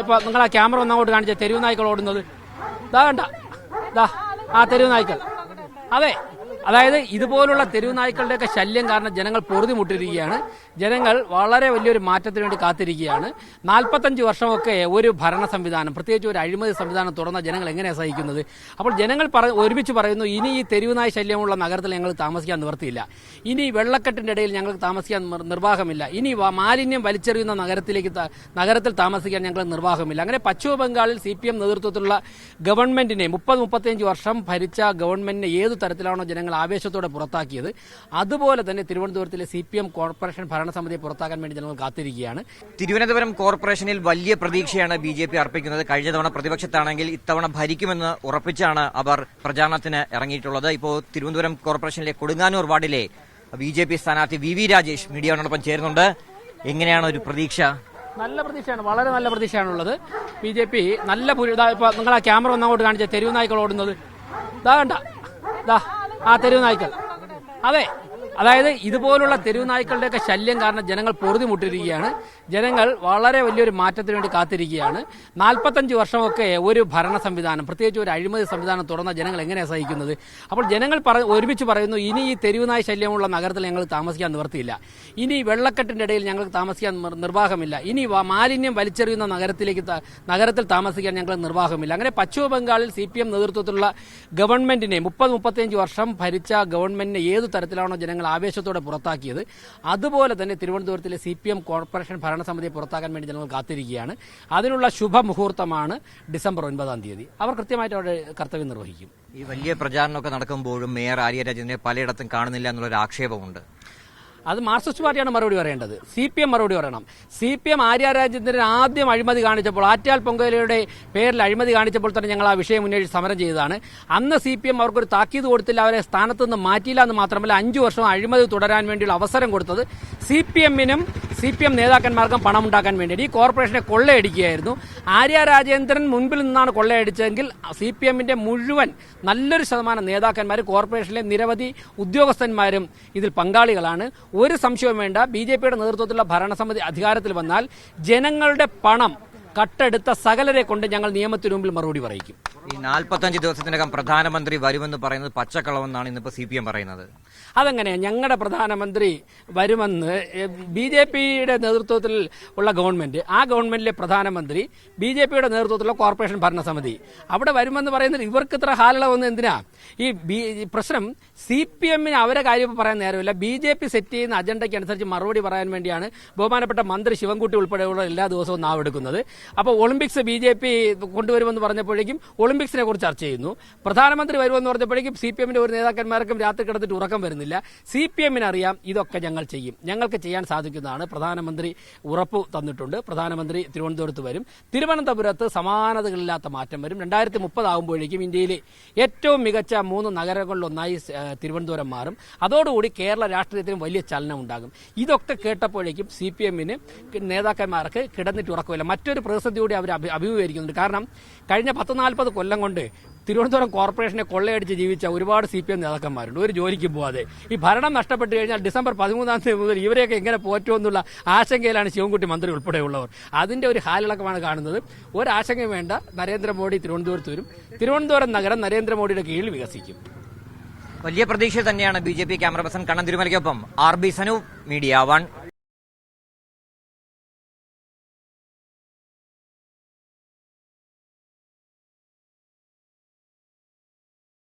ഇപ്പൊ നിങ്ങൾ ആ ക്യാമറ ഒന്നങ്ങോട്ട് കാണിച്ച. തെരുവ് നായ്ക്കൾ ഓടുന്നത് ഇതാ കണ്ട. ദാ. ആ തെരുവ് നായ്ക്കൾ. അതെ. അതായത് ഇതുപോലുള്ള തെരുവ് നായ്ക്കളുടെയൊക്കെ ശല്യം കാരണം ജനങ്ങൾ പൊറുതിമുട്ടിരിക്കുകയാണ്. ജനങ്ങൾ വളരെ വലിയൊരു മാറ്റത്തിന് വേണ്ടി കാത്തിരിക്കുകയാണ്. നാൽപ്പത്തഞ്ച് വർഷമൊക്കെ ഒരു ഭരണ സംവിധാനം പ്രത്യേകിച്ച് ഒരു അഴിമതി സംവിധാനം തുറന്ന ജനങ്ങൾ എങ്ങനെയാണ് സഹിക്കുന്നത്? അപ്പോൾ ജനങ്ങൾ ഒരുമിച്ച് പറയുന്നു ഇനി ഈ തെരുവ് നായ ശല്യമുള്ള നഗരത്തിൽ ഞങ്ങൾ താമസിക്കാൻ നിവർത്തിയില്ല. ഇനി വെള്ളക്കെട്ടിന്റെ ഇടയിൽ ഞങ്ങൾക്ക് താമസിക്കാൻ നിർവാഹമില്ല. ഇനി മാലിന്യം വലിച്ചെറിയുന്ന നഗരത്തിലേക്ക് നഗരത്തിൽ താമസിക്കാൻ ഞങ്ങൾ നിർവാഹമില്ല. അങ്ങനെ പശ്ചിമ ബംഗാളിൽ സി പി എം നേതൃത്വത്തിലുള്ള ഗവൺമെന്റിനെ മുപ്പത് മുപ്പത്തിയഞ്ച് വർഷം ഭരിച്ച ഗവൺമെന്റിനെ ഏതു തരത്തിലാണോ ജനങ്ങൾ ആവേശത്തോടെ പുറത്താക്കിയത്. അതുപോലെ തന്നെ തിരുവനന്തപുരത്തിലെ സി പി എം കോർപ്പറേഷൻ ഭരണസമിതിയെ പുറത്താക്കാൻ വേണ്ടി ജനങ്ങൾ കാത്തിരിക്കുകയാണ്. തിരുവനന്തപുരം കോർപ്പറേഷനിൽ വലിയ പ്രതീക്ഷയാണ് ബി ജെ പി അർപ്പിക്കുന്നത്. കഴിഞ്ഞ തവണ പ്രതിപക്ഷത്താണെങ്കിൽ ഇത്തവണ ഭരിക്കുമെന്ന് ഉറപ്പിച്ചാണ് അവർ പ്രചാരണത്തിന് ഇറങ്ങിയിട്ടുള്ളത്. ഇപ്പോൾ തിരുവനന്തപുരം കോർപ്പറേഷനിലെ കൊടുങ്ങാനൂർ വാർഡിലെ ബി ജെ പി സ്ഥാനാർത്ഥി വി വി രാജേഷ് മീഡിയയോടൊപ്പം ചേരുന്നുണ്ട്. എങ്ങനെയാണ് ഒരു പ്രതീക്ഷ? നല്ല പ്രതീക്ഷയാണ്. വളരെ നല്ല പ്രതീക്ഷയാണുള്ളത്. ബി ജെ പി നല്ല ഭൂരി- ഇപ്പൊ നിങ്ങൾ ആ ക്യാമറ ഒന്ന് അങ്ങോട്ട് കാണിച്ച. തെരുവ് നായ്ക്കൾ ഓടുന്നത് ഇതാ കണ്ട. ദാ. ആ തെരുവ് നായ്ക്കൾ. അതെ അതായത് ഇതുപോലുള്ള തെരുവ് നായ്ക്കളുടെയൊക്കെ ശല്യം കാരണം ജനങ്ങൾ പൊറുതിമുട്ടിരിക്കുകയാണ്. ജനങ്ങൾ വളരെ വലിയൊരു മാറ്റത്തിന് വേണ്ടി കാത്തിരിക്കുകയാണ്. നാൽപ്പത്തഞ്ച് വർഷമൊക്കെ ഒരു ഭരണ സംവിധാനം പ്രത്യേകിച്ച് ഒരു അഴിമതി സംവിധാനം തുറന്ന ജനങ്ങൾ എങ്ങനെയാണ് സഹിക്കുന്നത്? അപ്പോൾ ജനങ്ങൾ ഒരുമിച്ച് പറയുന്നു ഇനി ഈ തെരുവ് നായ ശല്യമുള്ള നഗരത്തിൽ ഞങ്ങൾ താമസിക്കാൻ നിവർത്തിയില്ല ഇനി വെള്ളക്കെട്ടിന്റെ ഇടയിൽ ഞങ്ങൾക്ക് താമസിക്കാൻ നിർവാഹമില്ല. ഇനി മാലിന്യം വലിച്ചെറിയുന്ന നഗരത്തിലേക്ക് നഗരത്തിൽ താമസിക്കാൻ ഞങ്ങൾ നിർവാഹമില്ല. അങ്ങനെ പശ്ചിമ ബംഗാളിൽ സി പി എം നേതൃത്വത്തിലുള്ള ഗവൺമെന്റിനെ മുപ്പത് മുപ്പത്തിയഞ്ച് വർഷം ഭരിച്ച ഗവൺമെന്റിനെ ഏത് തരത്തിലാണോ ജനങ്ങൾ ആവേശത്തോടെ പുറത്താക്കിയത്. അതുപോലെ തന്നെ തിരുവനന്തപുരത്തിലെ സി പി എം കോർപ്പറേഷൻ ഭരണസമിതിയെ പുറത്താക്കാൻ വേണ്ടി ജനങ്ങൾ കാത്തിരിക്കുകയാണ്. അതിനുള്ള ശുഭമുഹൂർത്തമാണ് ഡിസംബർ ഒൻപതാം തീയതി. അവർ കൃത്യമായിട്ട് അവരുടെ കർത്തവ്യം നിർവഹിക്കും. ഈ വലിയ പ്രചാരണമൊക്കെ നടക്കുമ്പോഴും മേയർ ആര്യരാജനെ പലയിടത്തും കാണുന്നില്ല എന്നുള്ളൊരു ആക്ഷേപമുണ്ട് അത് മാർക്സിസ്റ്റ് പാർട്ടിയാണ് മറുപടി പറയേണ്ടത്. സി പി എം മറുപടി പറയണം. C P M Arya Rajendran ആദ്യം അഴിമതി കാണിച്ചപ്പോൾ ആറ്റാൽ പൊങ്കലയുടെ പേരിൽ അഴിമതി കാണിച്ചപ്പോൾ തന്നെ ഞങ്ങൾ ആ വിഷയം ഉന്നയിച്ച് സമരം ചെയ്തതാണ്. അന്ന് സി പി എം അവർക്കൊരു താക്കീത് കൊടുത്തില്ല അവരെ സ്ഥാനത്ത് നിന്ന് മാറ്റിയില്ല എന്ന് മാത്രമല്ല അഞ്ചു വർഷം അഴിമതി തുടരാൻ വേണ്ടിയുള്ള അവസരം കൊടുത്തത് സി പി എമ്മിനും സി പി എം നേതാക്കന്മാർക്കും പണം ഉണ്ടാക്കാൻ വേണ്ടി ഈ കോർപ്പറേഷനെ കൊള്ളയടിക്കുകയായിരുന്നു. ആര്യ രാജേന്ദ്രൻ മുൻപിൽ നിന്നാണ് കൊള്ളയടിച്ചതെങ്കിൽ സി പി എമ്മിന്റെ മുഴുവൻ നല്ലൊരു ശതമാനം നേതാക്കന്മാർ കോർപ്പറേഷനിലെ നിരവധി ഉദ്യോഗസ്ഥന്മാരും ഇതിൽ പങ്കാളികളാണ്. ഒരു സംശയവും വേണ്ട. ബി ജെ പിയുടെ നേതൃത്വത്തിലുള്ള ഭരണസമിതി അധികാരത്തിൽ വന്നാൽ ജനങ്ങളുടെ പണം കട്ടെടുത്ത സകലരെ കൊണ്ട് ഞങ്ങൾ നിയമത്തിന് മുമ്പിൽ മറുപടി പറയിക്കും. ഈ നാൽപ്പത്തഞ്ച് ദിവസത്തിനകം പ്രധാനമന്ത്രി വരുമെന്ന് പറയുന്നത് പച്ചക്കളവെന്നാണ് ഇന്നിപ്പോ സി പി എം പറയുന്നത്. അതെങ്ങനെ? ഞങ്ങളുടെ പ്രധാനമന്ത്രി വരുമെന്ന് ബി ജെ പിയുടെ നേതൃത്വത്തിൽ ഉള്ള ഗവൺമെന്റ് ആ ഗവൺമെന്റിലെ പ്രധാനമന്ത്രി ബി ജെ പിയുടെ നേതൃത്വത്തിലുള്ള കോർപ്പറേഷൻ ഭരണസമിതി. അവിടെ വരുമെന്ന് പറയുന്നത് ഇവർക്ക് ഇത്ര ഹാലളവെന്ന് എന്തിനാ? ഈ പ്രശ്നം സി പി എമ്മിന് അവരെ കാര്യം പറയാൻ നേരമില്ല. ബി ജെ പി സെറ്റ് ചെയ്യുന്ന അജണ്ടയ്ക്ക് അനുസരിച്ച് മറുപടി പറയാൻ വേണ്ടിയാണ് ബഹുമാനപ്പെട്ട മന്ത്രി ശിവൻകുട്ടി ഉൾപ്പെടെയുള്ള എല്ലാ ദിവസവും നാവെടുക്കുന്നത്. അപ്പോൾ ഒളിമ്പിക്സ് ബി ജെ പി കൊണ്ടുവരുമെന്ന് പറഞ്ഞപ്പോഴേക്കും ഒളിമ്പിക്സിനെ കുറിച്ച് ചർച്ച ചെയ്യുന്നു. പ്രധാനമന്ത്രി വരുമെന്ന് പറഞ്ഞപ്പോഴേക്കും സി പി എമ്മിന്റെ ഒരു നേതാക്കന്മാർക്കും രാത്രി കിടന്നിട്ട് ഉറക്കം വരുന്നില്ല. സി പി എമ്മിന് അറിയാം ഇതൊക്കെ ഞങ്ങൾ ചെയ്യും. ഞങ്ങൾക്ക് ചെയ്യാൻ സാധിക്കുന്നതാണ്. പ്രധാനമന്ത്രി ഉറപ്പ് തന്നിട്ടുണ്ട്. പ്രധാനമന്ത്രി തിരുവനന്തപുരത്ത് വരും. തിരുവനന്തപുരത്ത് സമാനതകളില്ലാത്ത മാറ്റം വരും. രണ്ടായിരത്തി മുപ്പതാകുമ്പോഴേക്കും ഇന്ത്യയിലെ ഏറ്റവും മികച്ച മൂന്ന് നഗരങ്ങളിലൊന്നായി തിരുവനന്തപുരം മാറും. അതോടുകൂടി കേരള രാഷ്ട്രീയത്തിനും വലിയ ചലനം ഉണ്ടാകും. ഇതൊക്കെ കേട്ടപ്പോഴേക്കും സി പി എമ്മിന് നേതാക്കന്മാർക്ക് കിടന്നിട്ട് ഉറക്കമില്ല. മറ്റൊരു പ്രതിസന്ധിയോടെ അവർ അഭി- അഭിമുഖീകരിക്കുന്നുണ്ട്. കാരണം കഴിഞ്ഞ പത്ത് നാൽപ്പത് കൊല്ലം കൊണ്ട് തിരുവനന്തപുരം കോർപ്പറേഷനെ കൊള്ളയടിച്ച് ജീവിച്ച ഒരുപാട് സി പി എം നേതാക്കന്മാരുണ്ട്. ഒരു ജോലിക്ക് പോവാതെ. ഈ ഭരണം നഷ്ടപ്പെട്ട് കഴിഞ്ഞാൽ ഡിസംബർ പതിമൂന്നാം തീയതി മുതൽ ഇവരെയൊക്കെ എങ്ങനെ പോറ്റുമെന്നുള്ള ആശങ്കയിലാണ് ശിവൻകുട്ടി മന്ത്രി ഉൾപ്പെടെയുള്ളവർ. അതിന്റെ ഒരു ഹാലിളക്കമാണ് കാണുന്നത്. ഒരാശങ്ക വേണ്ട. നരേന്ദ്രമോദി തിരുവനന്തപുരത്ത് വരും. തിരുവനന്തപുരം നഗരം നരേന്ദ്രമോദിയുടെ കീഴിൽ വികസിക്കും. വലിയ പ്രതീക്ഷ തന്നെയാണ് B J P camera person Kannan തിരുമലയ്ക്കൊപ്പം. R B Sanu Media One.